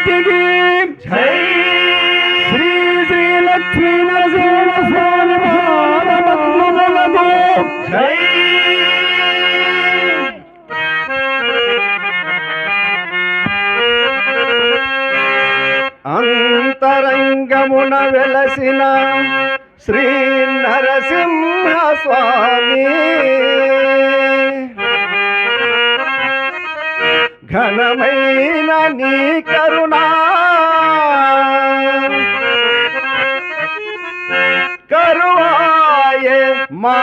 మూర్తికి జై శ్రీ శ్రీ లక్ష్మీ నరసింహ స్వామి జై అంతరంగమున వెలసిన శ్రీ నరసింహ స్వామి. ఘనమైన నీ కరుణా. కరువాయే మా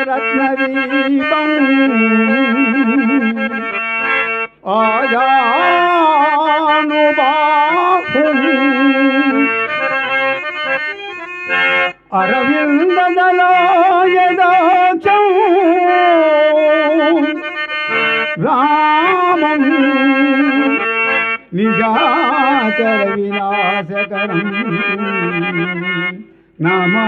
రఘుకులాన్వయ రత్నదీపం ఆజానుబాహుని అరవిందదలాయదాక్షం రామం నిజాచర వినాశకరం. నమా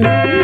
Mm-hmm.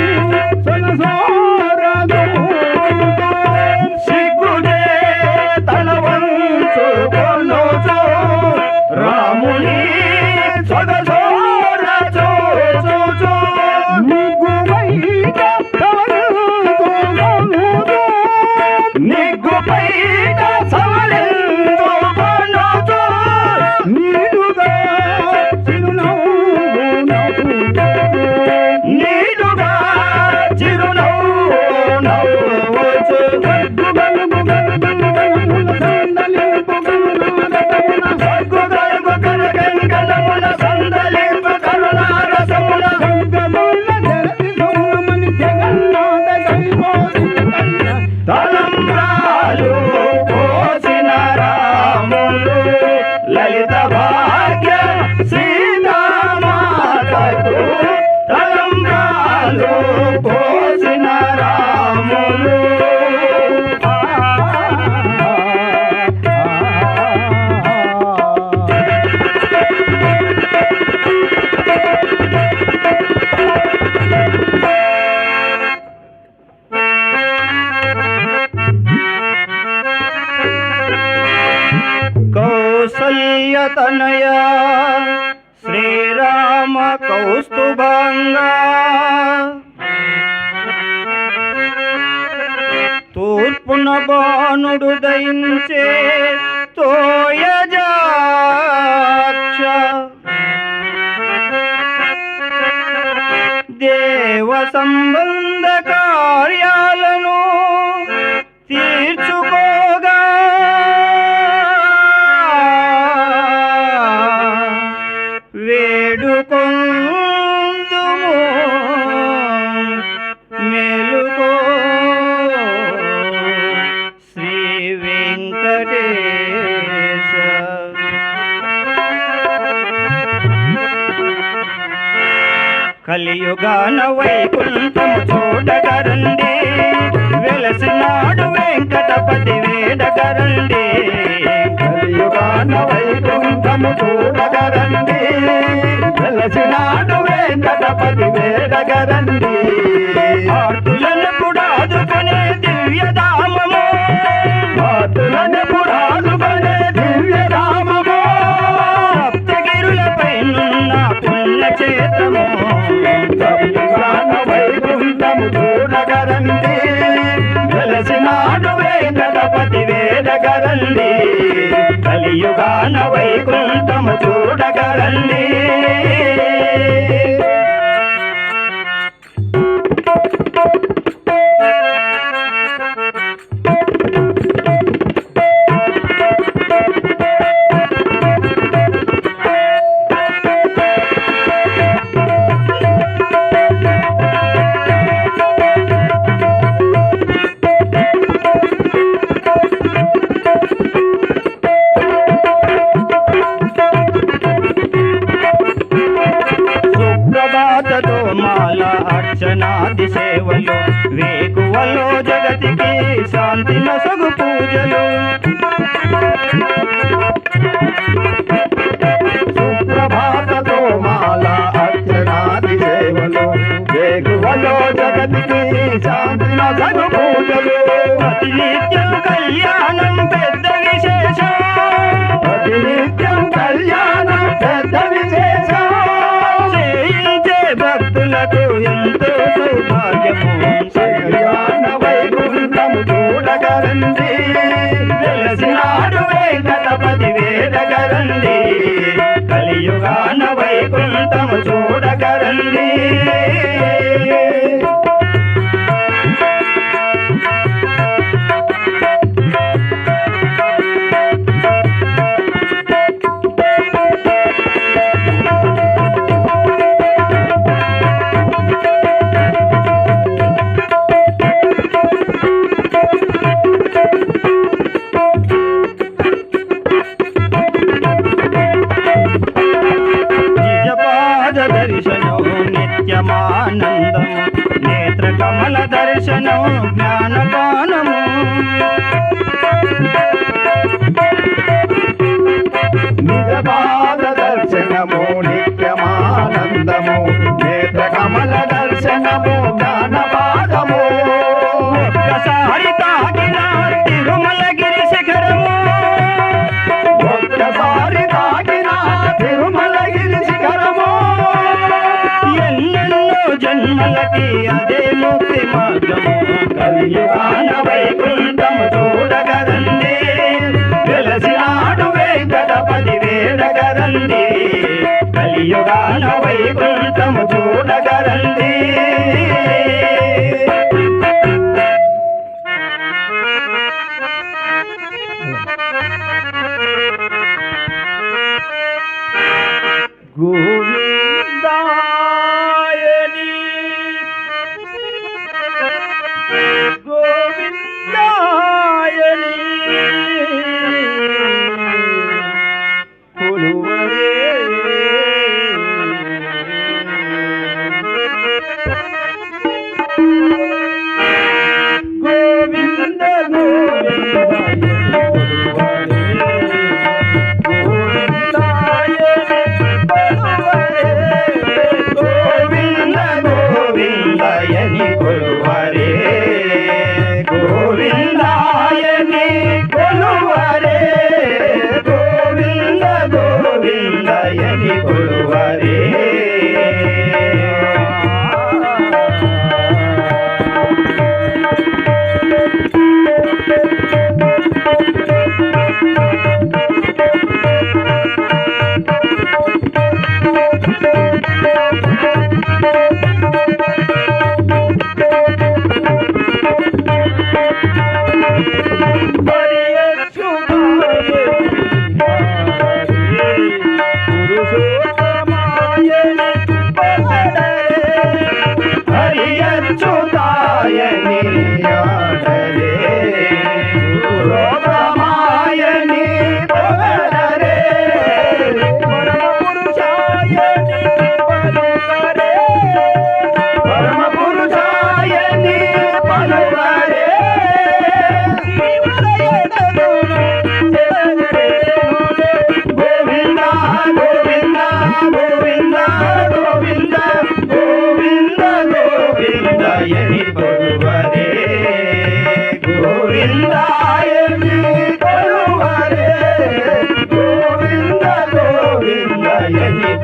సంబంధ కార్యాలను తీర్చుకోగా. వేడుకొందుము మెలుకో. శ్రీ వెంకటేశ. కలియుగాన వైకుంఠము చూడగరండి. వెలసినాడు వెంకటపతి వేడగరండి. కలియుగాన వైకుంఠము చూడగరండి. వెలసినాడు వెంకటపతి వేడగరండి. వేడగరండి కలియుగాన వైకుంఠము చూడగరండి జగతికి శాంతి నసగు పూజలు. సుప్రభాతతో మాల అర్చనాది సేవలు. వేగువలో జగతికి శాంతి నసగు పూజలు. ప్రతి నిత్యం కళ్యాణం పెద్ద విశేషం. ప్రతినిత్యం కళ్యాణం పెద్ద విశేషం. చేయించే భక్తులకు ఎంతో సౌభాగ్యము. చూడగరండి దర్శనం నిత్యమానందం. నేత్ర కమల దర్శనం జ్ఞానపానము నిజపాద దర్శనము నిత్యమానందము. నేత్ర కమల కలియుగాన వైకుంఠం చూడగరండి వెలసినాడు వెంకటపతి వేడగరండి కలియుగాన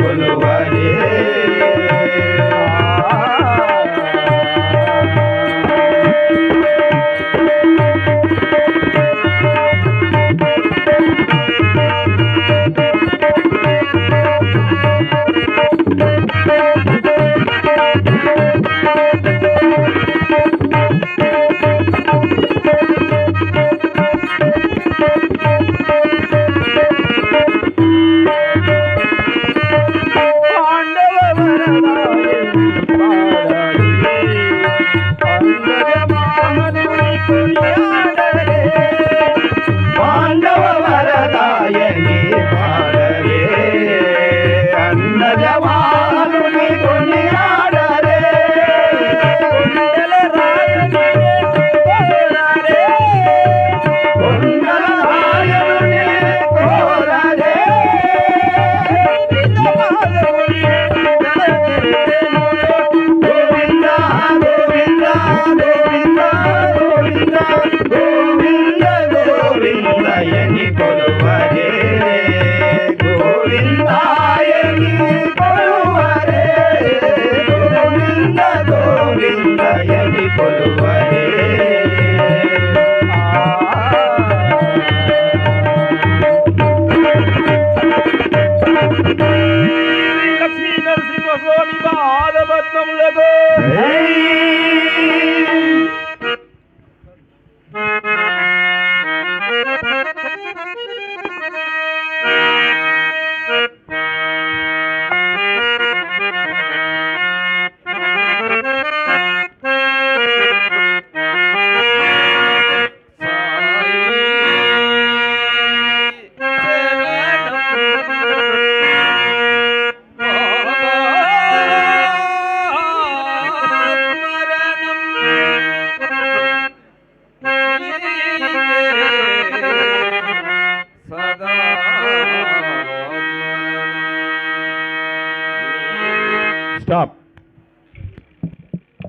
Well,